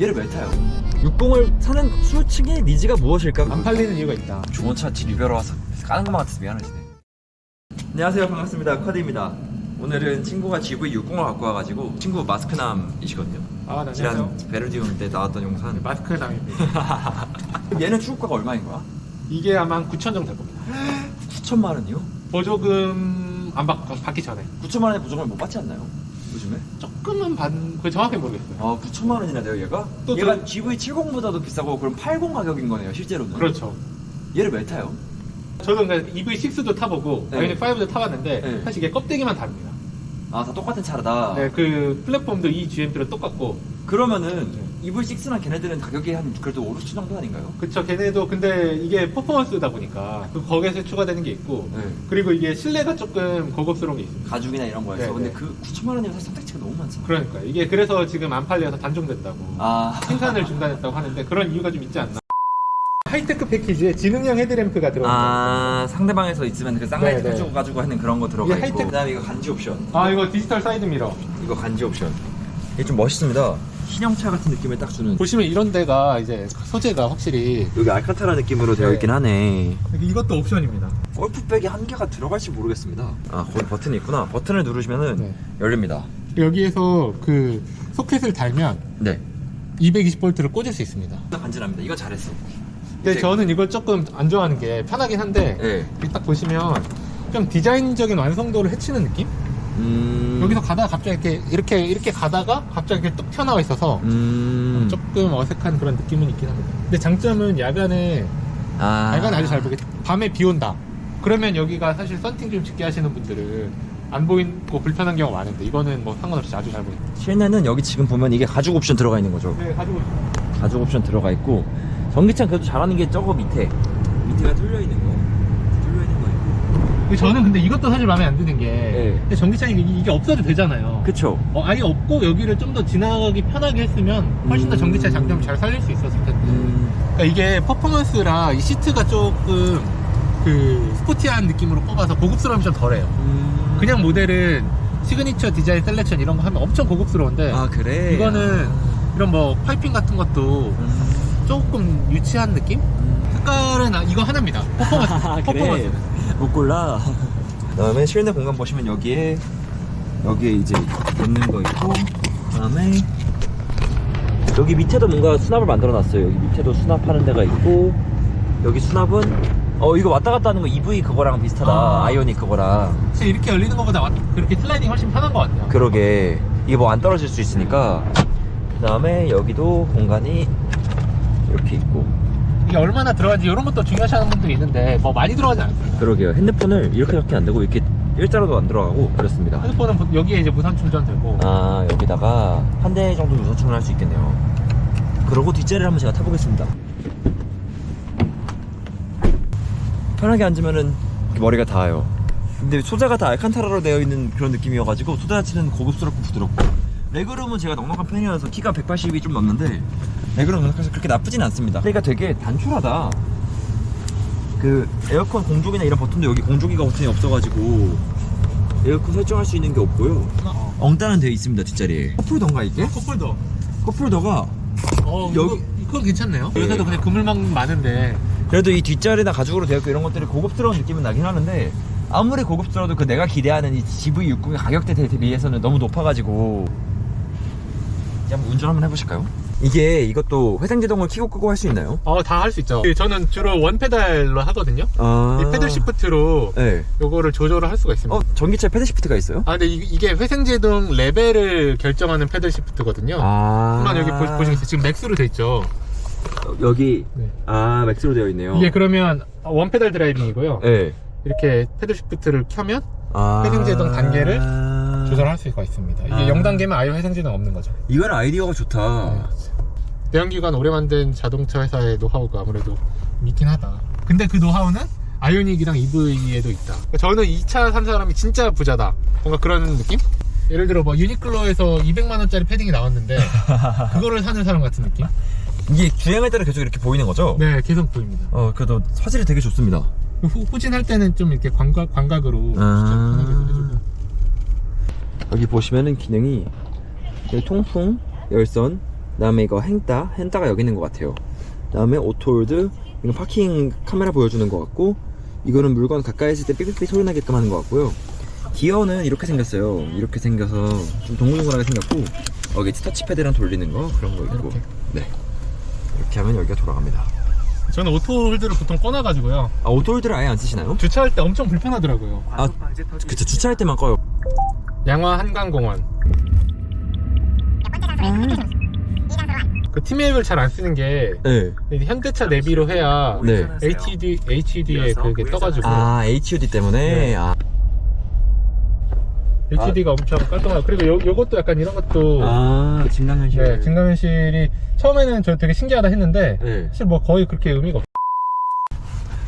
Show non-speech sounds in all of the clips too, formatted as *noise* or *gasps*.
얘를 왜 타요? 60을 사는 수층의 니즈가 무엇일까? 안 팔리는 이유가 있다. 좋은 차 리뷰하러 와서 까는 것만 같아서 미안하시네 안녕하세요 반갑습니다 커디입니다 오늘은 친구가 GV60을 갖고 와가지고 친구 마스크남이시거든요 아, 네, 지난 안녕하세요. 베르디움 때 나왔던 영상 마스크 남입니다. *laughs* 얘는 출고가가 얼마인 거야? 이게 아마 한 9천 정도 될 겁니다. *gasps* 9천만 원이요? 보조금 안 받, 받기 전에. 9천만 원의 보증을 못 받지 않나요? 요즘에? 조금은 받, 그 정확히 모르겠어요. 아 9천만 원이나 돼요 얘가? 또 얘가 저- GV70보다도 비싸고 그럼 80 가격인 거네요 실제로는 그렇죠. 얘를 왜 타요? 저도 그러니까 EV6도 타보고, 네. 아이오닉 5도 타봤는데, 네. 사실 이게 껍데기만 다릅니다. 아 다 똑같은 차다 네, 그 플랫폼도 이 GMP로 똑같고, 그러면은 네. EV6나 걔네들은 가격이 한 그래도 5, 6천 정도 아닌가요? 그쵸, 걔네도 근데 이게 퍼포먼스다 보니까, 그 거기에서 추가되는 게 있고, 네. 그리고 이게 실내가 조금 고급스러운 게 있습니다. 가죽이나 이런 거에서 네, 근데 네. 그 9천만 원이면 사실 선택지가 너무 많잖아 그러니까 이게 그래서 지금 안 팔려서 단종됐다고. 아 생산을 중단했다고 하는데 그런 이유가 좀 있지 않나? 하이테크 패키지에 지능형 헤드램프가 들어가 아 상대방에서 있으면 그 쌍라이트 네, 네. 켜주고 가지고 하는 그런 거 들어가 이게 있고 하이텍- 그다음에 이거 간지 옵션 아 이거 디지털 사이드 미러 이거 간지 옵션 이게 좀 멋있습니다 신형차 같은 느낌을 딱 주는 보시면 이런 데가 이제 소재가 확실히 여기 알칸타라 느낌으로 되어 네. 있긴 하네 이것도 옵션입니다. 골프백에 한 개가 들어갈지 모르겠습니다 아 거기 버튼이 있구나 버튼을 누르시면은 네. 열립니다 여기에서 그 소켓을 달면 네 220볼트를 꽂을 수 있습니다. 간지납니다 이거 잘했어 근데 이제- 저는 이걸 조금 안 좋아하는 게 편하긴 한데 네. 여기 딱 보시면 좀 디자인적인 완성도를 해치는 느낌? 음... 여기서 가다가 갑자기 이렇게 이렇게 이렇게 가다가 갑자기 이렇게 뚝 튀어나와 있어서 음... 조금 어색한 그런 느낌은 있긴 합니다. 근데 장점은 야간에 아... 야간 아주 잘 보겠다. 밤에 비 온다. 그러면 여기가 사실 썬팅 좀 짙게 하시는 분들은 안 보이고 불편한 경우가 많은데 이거는 뭐 상관없이 아주 잘 보인다. 실내는 여기 지금 보면 이게 가죽 옵션 들어가 있는 거죠 네, 가지고 있습니다. 가죽 옵션 들어가 있고 전기차는 그래도 잘하는 게 저거 밑에 밑에가 뚫려 있는 거 근데 저는 근데 이것도 사실 마음에 안 드는 게 네. 근데 전기차는 이게, 이게 없어도 되잖아요. 그쵸 어, 아예 없고 여기를 좀 더 지나가기 편하게 했으면 훨씬 더 음. 전기차의 장점을 잘 살릴 수 있었을 텐데. 음... 그러니까 이게 퍼포먼스라 이 시트가 조금 그 스포티한 느낌으로 뽑아서 고급스러움이 좀 덜해요. 음... 그냥 모델은 시그니처 디자인 셀렉션 이런 거 하면 엄청 고급스러운데 아 그래? 이거는 이런 뭐 파이핑 같은 것도 음... 조금 유치한 느낌? 색깔은 아, 이거 하나입니다. 퍼포먼스. *laughs* 퍼포먼스. 못 골라. 그다음에 실내 공간 보시면 여기에 여기에 이제 있는 거 있고 그다음에 여기 밑에도 뭔가 수납을 만들어 놨어요. 여기 밑에도 수납하는 데가 있고 여기 수납은 어 이거 왔다 갔다 하는 거 EV 그거랑 비슷하다. 아. 아이오닉 그거랑. 사실 이렇게 열리는 것보다 와- 그렇게 슬라이딩 훨씬 편한 것 같아요. 그러게. 이게 뭐 안 떨어질 수 있으니까. 그 다음에 여기도 공간이 이렇게 있고 이게 얼마나 들어가지 이런 것도 중요시 하는 분들이 있는데 뭐 많이 들어가지 않습니다. 그러게요. 핸드폰을 이렇게 잡기 안 되고 이렇게 일자로도 안 들어가고 그렇습니다. 핸드폰은 보- 여기에 이제 무선 충전되고. 아 여기다가 한 대 정도 무선 충전할 수 있겠네요. 그러고 뒷자리를 한번 제가 타보겠습니다. 편하게 앉으면은 이렇게 머리가 닿아요. 근데 소재가 다 알칸타라로 되어 있는 그런 느낌이어가지고 소재 자체는 고급스럽고 부드럽고 레그룸은 제가 넉넉한 편이어서 키가 180이 좀 넘는데 레그룸은 사실 그렇게 나쁘진 않습니다 소리가 되게 단촐하다 그 에어컨 공조기나 이런 버튼도 여기 공조기가 버튼이 없어가지고 에어컨 설정할 수 있는 게 없고요 어, 엉따는 되어 있습니다 뒷자리에 컵홀더인가 이게? 컵홀더. 컵홀더가 어, 여기- 이거, 이건 괜찮네요. 네. 요새도 그냥 그물망 많은데 그래도 이 뒷자리나 가죽으로 되어 있고 이런 것들이 고급스러운 느낌은 나긴 하는데 아무리 고급스러워도 그 내가 기대하는 이 GV60의 가격대 대비해서는 너무 높아가지고 한번 운전 한번 해보실까요? 이게 이것도 회생제동을 켜고 끄고 할 수 있나요? 어 다 할 수 있죠. 저는 주로 원 페달로 하거든요. 아... 이 패들 시프트로 네. 요거를 조절을 할 수가 있습니다. 어 전기차에 패드 시프트가 있어요? 아 근데 이- 이게 회생제동 레벨을 결정하는 패들 시프트거든요. 아... 한번 여기 보, 보시겠어요? 지금 맥스로 돼 있죠. 여기 네. 아 맥스로 되어 있네요 이게 그러면 원 페달 드라이빙이고요. 네. 이렇게 패들 시프트를 켜면 아... 회생제동 단계를 조절할 수가 있습니다. 이게 아. 0단계면 아예 회생제동 없는 거죠. 이건 아이디어가 좋다 내연기관 오래 만든 자동차 회사의 노하우가 아무래도 있긴 하다. 근데 그 노하우는 아이오닉이랑 EV에도 있다. 저는 이차산 사람이 진짜 부자다. 뭔가 그런 느낌? 예를 들어 뭐 유니클로에서 200만 원짜리 패딩이 나왔는데 *laughs* 그거를 사는 사람 같은 느낌? 이게 주행할 때는 계속 이렇게 보이는 거죠? 네, 계속 보입니다. 어 그래도 화질이 되게 좋습니다 후, 후진할 때는 좀 이렇게 광각, 광각으로 아. 편하게 해주고 여기 보시면은 기능이 통풍, 열선, 그다음에 이거 행따, 행따가 여기 있는 것 같아요. 그다음에 오토홀드, 이거 파킹 카메라 보여주는 것 같고, 이거는 물건 가까이 있을 때 삐삐삐 소리 나게끔 하는 것 같고요. 기어는 이렇게 생겼어요. 이렇게 생겨서 좀 동글동글하게 생겼고, 여기 터치패드랑 돌리는 거 그런 거 있고. 네. 이렇게 하면 여기가 돌아갑니다. 저는 오토홀드를 보통 꺼놔가지고요. 아 오토홀드를 아예 안 쓰시나요? 주차할 때 엄청 불편하더라고요. 아, 그쵸 주차할 때만 꺼요. 양화 한강공원. 그 티맵을 잘 안 쓰는 게 네. 현대차 내비로 해야 네. HD HD에 그게 떠가지고 아 HUD 때문에 네. 아, HD가 엄청 깔끔하고 그리고 요, 요것도 약간 이런 것도 아 증강현실. 네, 증강현실이 처음에는 저 되게 신기하다 했는데 네. 사실 뭐 거의 그렇게 의미가 없.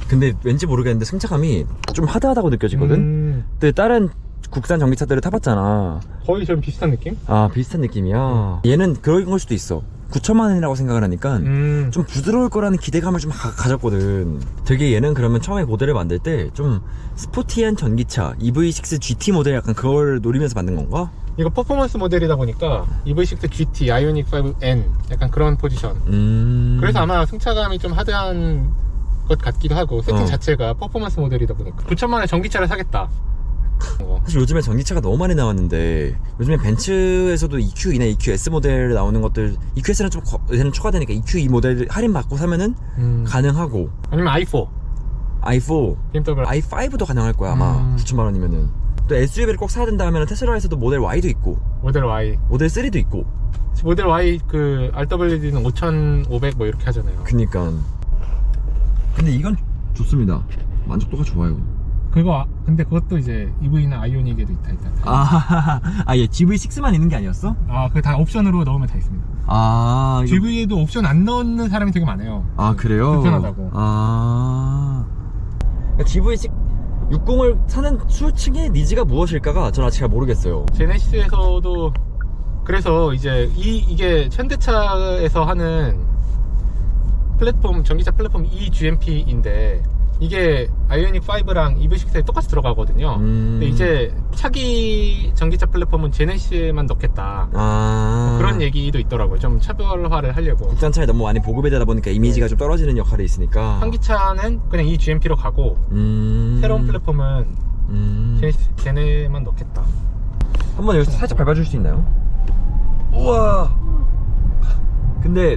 근데 왠지 모르겠는데 승차감이 좀 하드하다고 느껴지거든. 음, 근데 다른 국산 전기차들을 타봤잖아. 거의 좀 비슷한 느낌? 아 비슷한 느낌이야. 얘는 그런 걸 수도 있어. 9천만 원이라고 생각을 하니까 음, 좀 부드러울 거라는 기대감을 좀 가, 졌거든 되게 얘는 그러면 처음에 모델을 만들 때 좀 스포티한 전기차 EV6 GT 모델 약간 그걸 노리면서 만든 건가? 이거 퍼포먼스 모델이다 보니까 EV6 GT, 아이오닉 5N 약간 그런 포지션. 음. 그래서 아마 승차감이 좀 하드한 것 같기도 하고 세팅 어. 자체가 퍼포먼스 모델이다 보니까 9천만 원에 전기차를 사겠다. 어. 사실 요즘에 전기차가 너무 많이 나왔는데 요즘에 벤츠에서도 EQE나 EQS 모델 나오는 것들 EQS는 좀 거- 얘는 추가되니까 EQ2 모델 할인 받고 사면은 음. 가능하고 아니면 i4, i4, BMW. i5도 가능할 거야 아마 음. 9천만 원이면은 또 SUV를 꼭 사야 된다 하면 테슬라에서도 모델 Y도 있고 모델 Y. 모델 3도 있고 모델 Y 그 RWD는 5,500 뭐 이렇게 하잖아요. 그니까 근데 이건 좋습니다 만족도가 좋아요 그거 아- 근데 그것도 이제 EV나 아이오닉에도 있다 있다. 아, *laughs* 아, 얘 GV6만 있는 게 아니었어? 아, 그 다 옵션으로 넣으면 다 있습니다. 아, 이거- GV에도 옵션 안 넣는 사람이 되게 많아요. 아, 그래요? 불편하다고. 아. GV6 60을 사는 수층의 니즈가 무엇일까가 저는 아직 잘 모르겠어요. 제네시스에서도 그래서 이제 이 이게 현대차에서 하는 플랫폼 전기차 플랫폼 eGMP인데 이게 아이오닉 5랑 EV6에 똑같이 들어가거든요. 음. 근데 이제 차기 전기차 플랫폼은 제네시스에만 넣겠다. 아. 뭐 그런 얘기도 있더라고요. 좀 차별화를 하려고. 국산차에 너무 많이 보급되다 보니까 이미지가 좀 떨어지는 역할이 있으니까. 한기차는 그냥 eGMP로 가고 음. 새로운 플랫폼은 음. 제네시스, 제네만 넣겠다. 한번 여기서 살짝 밟아줄 수 있나요? 우와. 근데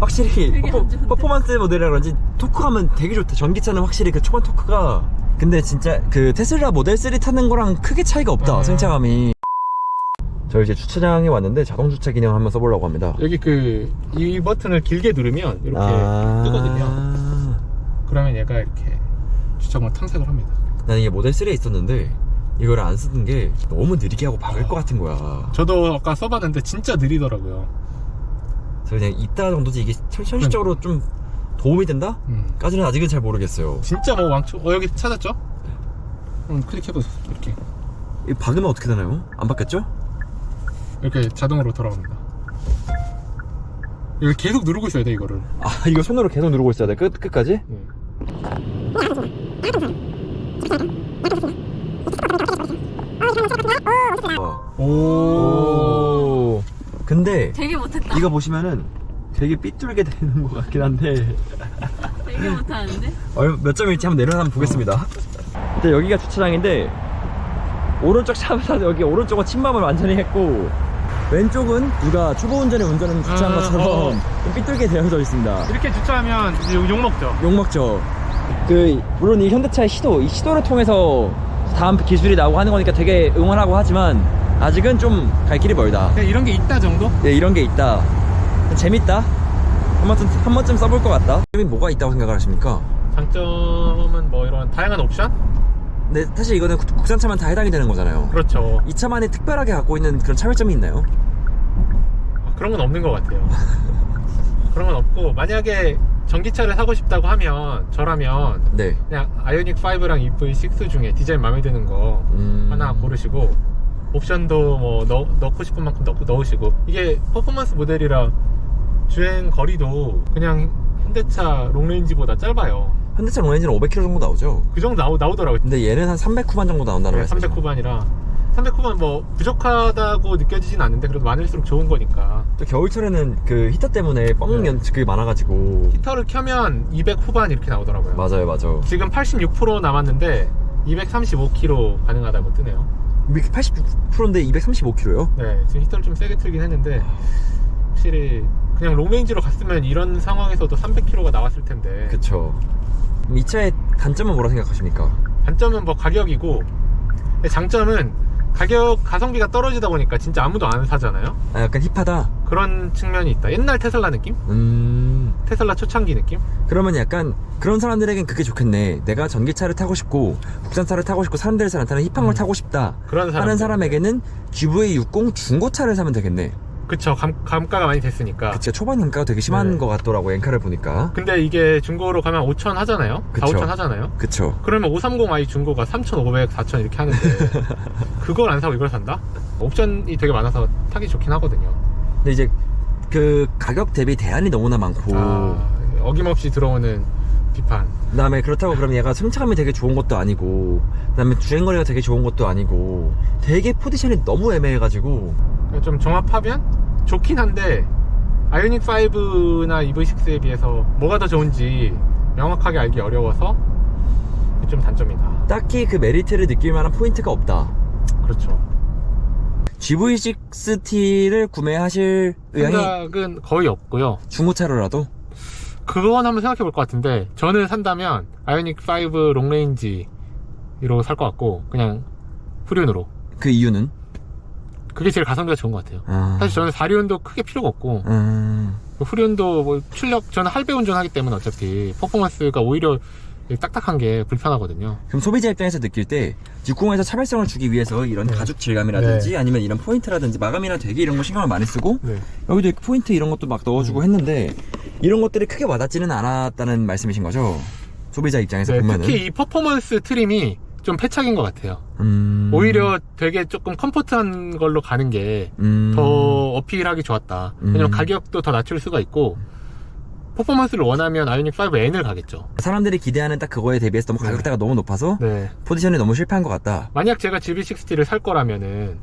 확실히 퍼포? 퍼포먼스 모델이라 그런지 토크하면 되게 좋다. 전기차는 확실히 그 초반 토크가 근데 진짜 그 테슬라 모델 3 타는 거랑 크게 차이가 없다. 아. 승차감이. 저 이제 주차장에 왔는데 자동 주차 기능 한번 써보려고 합니다. 여기 그 이 버튼을 길게 누르면 이렇게 아. 뜨거든요. 그러면 얘가 이렇게 주차장을 탐색을 합니다. 나는 이게 모델 3에 있었는데 이걸 안 쓰는 게 너무 느리게 하고 박을 것 같은 거야. 저도 아까 써봤는데 진짜 느리더라고요. 그래서 그냥 이따 정도지 이게 현- 현실적으로 좀 도움이 된다? 음. 까지는 아직은 잘 모르겠어요. 진짜 뭐 왕초. 어 여기 찾았죠? 음, 클릭해보세요. 이렇게 이 박으면 어떻게 되나요? 안 바뀌었죠? 이렇게 자동으로 돌아옵니다. 이거 계속 누르고 있어야 돼 이거를. 아 이거 손으로 계속 누르고 있어야 돼? 끝, 끝까지? 네. 어. 오. 오. 근데 되게 못했다. 이거 보시면은 되게 삐뚤게 되는 것 같긴 한데 되게 못하는데? 얼- 몇 점일지 한번 내려서 한번 보겠습니다. 일단 여기가 주차장인데 오른쪽 차보다 여기 오른쪽은 침범을 완전히 했고 왼쪽은 누가 초보 운전에 운전은 주차한 아, 것처럼 어. 좀 삐뚤게 되어져 있습니다. 이렇게 주차하면 이제 욕 먹죠. 욕먹죠. 그 물론 이 현대차의 시도, 이 시도를 통해서 다음 기술이 나오고 하는 거니까 되게 응원하고 하지만 아직은 좀 갈 길이 멀다. 그냥 이런 게 있다 정도? 네, 이런 게 있다. 재밌다. 한 번쯤 한 번쯤 써볼 것 같다. 점이 뭐가 있다고 생각을 하십니까? 장점은 뭐 이런 다양한 옵션? 근데 사실 이거는 국- 국산차만 다 해당이 되는 거잖아요. 그렇죠. 이 차만이 특별하게 갖고 있는 그런 차별점이 있나요? 아, 그런 건 없는 것 같아요. *laughs* 그런 건 없고 만약에 전기차를 사고 싶다고 하면 저라면 네. 그냥 아이오닉 5랑 EV6 중에 디자인 마음에 드는 거 음... 하나 고르시고 옵션도 뭐 넣, 넣고 싶은 만큼 넣고 넣으시고 이게 퍼포먼스 모델이라 주행 거리도 그냥 현대차 롱레인지보다 짧아요. 현대차 롱레인지는 500km 정도 나오죠. 그 정도 나오, 나오더라고요. 근데 얘는 한 300 후반 정도 나온다는 네, 300 말씀이죠. 후반이라 300 후반 뭐 부족하다고 느껴지진 않는데 그래도 많을수록 좋은 거니까 또 겨울철에는 그 히터 때문에 뻥 네. 연 그게 많아가지고 히터를 켜면 200 후반 이렇게 나오더라고요 맞아요 맞아 지금 86% 남았는데 235km 가능하다고 뜨네요 89%인데 235km요? 네 지금 히터를 좀 세게 틀긴 했는데 확실히 그냥 롱레인지로 갔으면 이런 상황에서도 300km가 나왔을 텐데 그쵸 이 차의 단점은 뭐라 생각하십니까? 단점은 뭐 가격이고 장점은 가격 가성비가 떨어지다 보니까 진짜 아무도 안 사잖아요 아 약간 힙하다 그런 측면이 있다 옛날 테슬라 느낌? 음 테슬라 초창기 느낌? 그러면 약간 그런 사람들에겐 그게 좋겠네. 내가 전기차를 타고 싶고 국산차를 타고 싶고 사람들이 잘안 타는 힙한 걸 음. 타고 싶다 그런 사람 하는 사람에게는 GV60 중고차를 사면 되겠네. 그쵸. 감, 감가가 많이 됐으니까. 그치. 초반 단가가 되게 심한 네. 것 같더라고 엔카를 보니까. 근데 이게 중고로 가면 5천 하잖아요? 4, 그쵸. 5천 하잖아요? 그쵸. 그러면 530i 중고가 3,500, 4,000 이렇게 하는데 *laughs* 그걸 안 사고 이걸 산다? 옵션이 되게 많아서 타기 좋긴 하거든요. 근데 이제 그 가격 대비 대안이 너무나 많고. 아, 어김없이 들어오는 비판. 그다음에 그렇다고 그러면 얘가 승차감이 되게 좋은 것도 아니고 그다음에 주행거리가 되게 좋은 것도 아니고 되게 포지션이 너무 애매해가지고. 그러니까 좀 종합하면 좋긴 한데 아이오닉 5나 EV6에 비해서 뭐가 더 좋은지 명확하게 알기 어려워서 좀 단점이다. 딱히 그 메리트를 느낄 만한 포인트가 없다. 그렇죠 GV6T를 구매하실 의향이 생각은 거의 없고요. 중고차로라도? 그건 한번 생각해 볼 것 같은데 저는 산다면 아이오닉 5 롱레인지로 살 것 같고 그냥 후륜으로. 그 이유는? 그게 제일 가성비가 좋은 것 같아요. 아, 사실 저는 4륜도 크게 필요가 없고 음, 후륜도 뭐 출력 저는 할배 운전하기 때문에 어차피 퍼포먼스가 오히려 딱딱한 게 불편하거든요 그럼 소비자 입장에서 느낄 때 60에서 차별성을 주기 위해서 이런 네. 가죽 질감이라든지 네. 아니면 이런 포인트라든지 마감이나 되게 이런 거 신경을 많이 쓰고 네. 여기도 포인트 이런 것도 막 넣어주고 했는데 이런 것들이 크게 와닿지는 않았다는 말씀이신 거죠? 소비자 입장에서 네, 보면은 특히 이 퍼포먼스 트림이 좀 패착인 것 같아요 음... 오히려 되게 조금 컴포트한 걸로 가는 게더 음... 어필하기 좋았다 왜냐면 음. 가격도 더 낮출 수가 있고 퍼포먼스를 원하면 아이오닉 5N을 가겠죠. 사람들이 기대하는 딱 그거에 대비해서 너무 네. 가격대가 너무 높아서 네. 포지션이 너무 실패한 것 같다. 만약 제가 GV60를 살 거라면은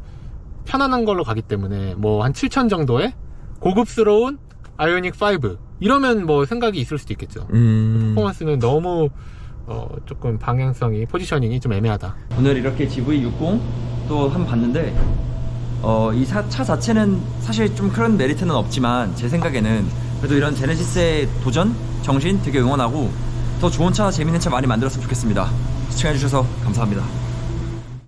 편안한 걸로 가기 때문에 뭐 한 7천 정도에 고급스러운 아이오닉 5 이러면 뭐 생각이 있을 수도 있겠죠. 음... 퍼포먼스는 너무 어, 조금 방향성이 포지셔닝이 좀 애매하다. 오늘 이렇게 GV60 또 한 번 봤는데 어, 이 차 자체는 사실 좀 그런 메리트는 없지만 제 생각에는 그래도 이런 제네시스의 도전 정신 되게 응원하고 더 좋은 차 재밌는 차 많이 만들었으면 좋겠습니다. 시청해주셔서 감사합니다